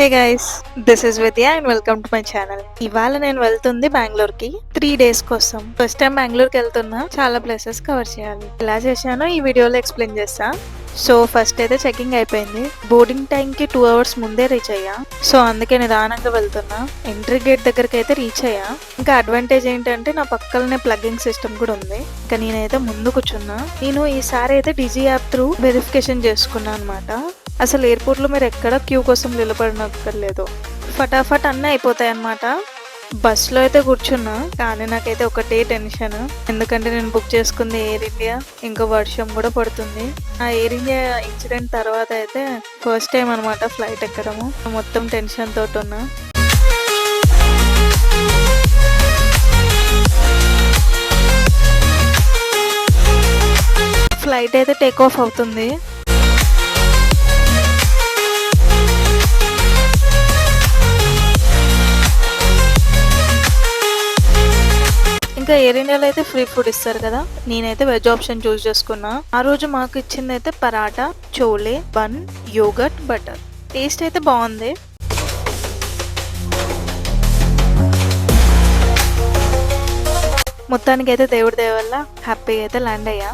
Hey guys this is Vidya and welcome to my channel ఇవాళ నేను వెళ్తుంది బెంగళూరు కి త్రీ డేస్ కోసం. ఫస్ట్ టైం బెంగళూరుకి వెళ్తున్నా. చాలా ప్లేసెస్ కవర్ చేయాలి. ఎలా చేశానో ఈ వీడియోలో ఎక్స్ప్లెయిన్ చేస్తా. సో ఫస్ట్ అయితే చెకింగ్ అయిపోయింది. బోర్డింగ్ టైం కి టూ అవర్స్ ముందే రీచ్ అయ్యా. సో అందుకే నిదానంగా వెళ్తున్నా. ఎంట్రీ గేట్ దగ్గరికి అయితే రీచ్ అయ్యా. ఇంకా అడ్వాంటేజ్ ఏంటంటే నా పక్కలనే ప్లగ్గింగ్ సిస్టమ్ కూడా ఉంది. ఇంకా నేనైతే ముందు కూర్చున్నా. నేను ఈసారి అయితే డిజీ యాప్ త్రూ వెరిఫికేషన్ చేసుకున్నా అనమాట అసలు ఎయిర్పోర్ట్లో మీరు ఎక్కడ క్యూ కోసం నిలబడనక్కర్లేదు. ఫటాఫట్ అన్నీ అయిపోతాయి అనమాట బస్సులో అయితే కూర్చున్నా కానీ నాకైతే ఒకటే టెన్షన్. ఎందుకంటే నేను బుక్ చేసుకుంది ఎయిర్ ఇండియా ఇంకా వర్షం కూడా పడుతుంది. ఆ ఎయిర్ ఇండియా ఇన్సిడెంట్ తర్వాత అయితే ఫస్ట్ టైం అనమాట ఫ్లైట్ ఎక్కడము. మొత్తం టెన్షన్ తోటి ఉన్నా. ఫ్లైట్ అయితే టేక్ ఆఫ్ అవుతుంది. ఇంకా ఎయిర్ ఇండియాలో అయితే ఫ్రీ ఫుడ్ ఇస్తారు కదా? నేనైతే వెజ్ ఆప్షన్ చూస్ చేసుకున్నా. ఆ రోజు మాకు ఇచ్చింది అయితే paratha chole bun yogurt butter taste అయితే బాగుంది. మొత్తానికి అయితే దేవుడి దయ వల్ల హ్యాపీగా అయితే ల్యాండ్ అయ్యా.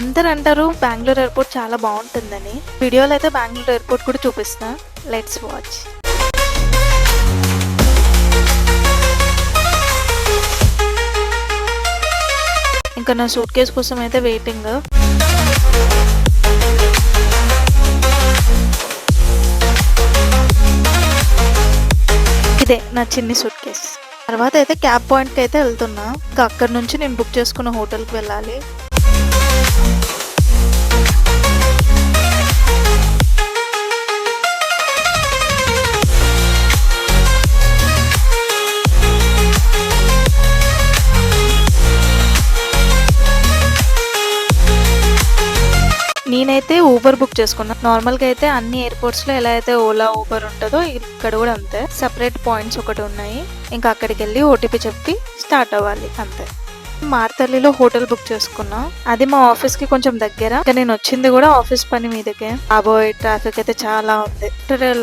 అందరు అంటారు బెంగళూరు ఎయిర్పోర్ట్ చాలా బాగుంటుందని. వీడియోలో అయితే బెంగళూరు ఎయిర్పోర్ట్ కూడా చూపిస్తా లెట్స్ వాచ్ ఇంకా నా సూట్ కేస్ కోసం అయితే వెయిటింగ్ ఇదే నా చిన్ని సూట్ కేస్ తర్వాత అయితే క్యాబ్ పాయింట్కి అయితే వెళ్తున్నా. ఇంకా అక్కడ నుంచి నేను బుక్ చేసుకున్న హోటల్కి వెళ్ళాలి. నేనైతే ఊబర్ బుక్ చేసుకున్నాను నార్మల్గా అయితే అన్ని ఎయిర్పోర్ట్స్లో ఎలా అయితే ఓలా ఊబర్ ఉంటుందో ఇక్కడ కూడా అంతే. సపరేట్ పాయింట్స్ ఒకటి ఉన్నాయి. ఇంకా అక్కడికి వెళ్ళి ఓటీపీ చెప్పి స్టార్ట్ అవ్వాలి అంతే. మార్తల్లిలో హోటల్ బుక్ చేసుకున్నా. అది మా ఆఫీస్కి కొంచెం దగ్గర. నేను వచ్చింది కూడా ఆఫీస్ పని మీదకే. అబోయ్ ట్రాఫిక్ అయితే చాలా ఉంది.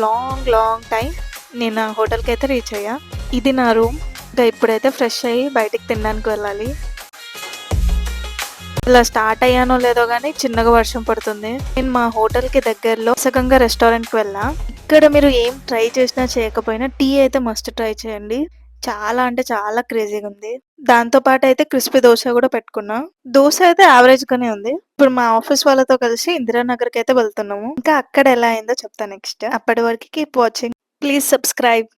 లాంగ్ లాంగ్ టైం నేను హోటల్కి అయితే రీచ్ అయ్యా. ఇది నా రూమ్ ఇంకా ఇప్పుడైతే ఫ్రెష్ అయ్యి బయటికి తినడానికి వెళ్ళాలి. ఇలా స్టార్ట్ అయ్యానో లేదో గానీ చిన్నగా వర్షం పడుతుంది. నేను మా హోటల్కి దగ్గరలో సగంగా రెస్టారెంట్కి వెళ్ళా. ఇక్కడ మీరు ఏం ట్రై చేసినా చేయకపోయినా టీ అయితే మస్ట్ ట్రై చేయండి. చాలా అంటే చాలా క్రేజీగా ఉంది. దాంతో పాటు అయితే క్రిస్పీ దోశ కూడా పెట్టుకున్నా. దోశ అయితే యావరేజ్ గానే ఉంది. ఇప్పుడు మా ఆఫీస్ వాళ్ళతో కలిసి ఇందిరానగర్కి అయితే వెళ్తున్నాము. ఇంకా అక్కడ ఎలా అయిందో చెప్తా నెక్స్ట్. అప్పటి వరకు కీప్ వాచింగ్. Please subscribe.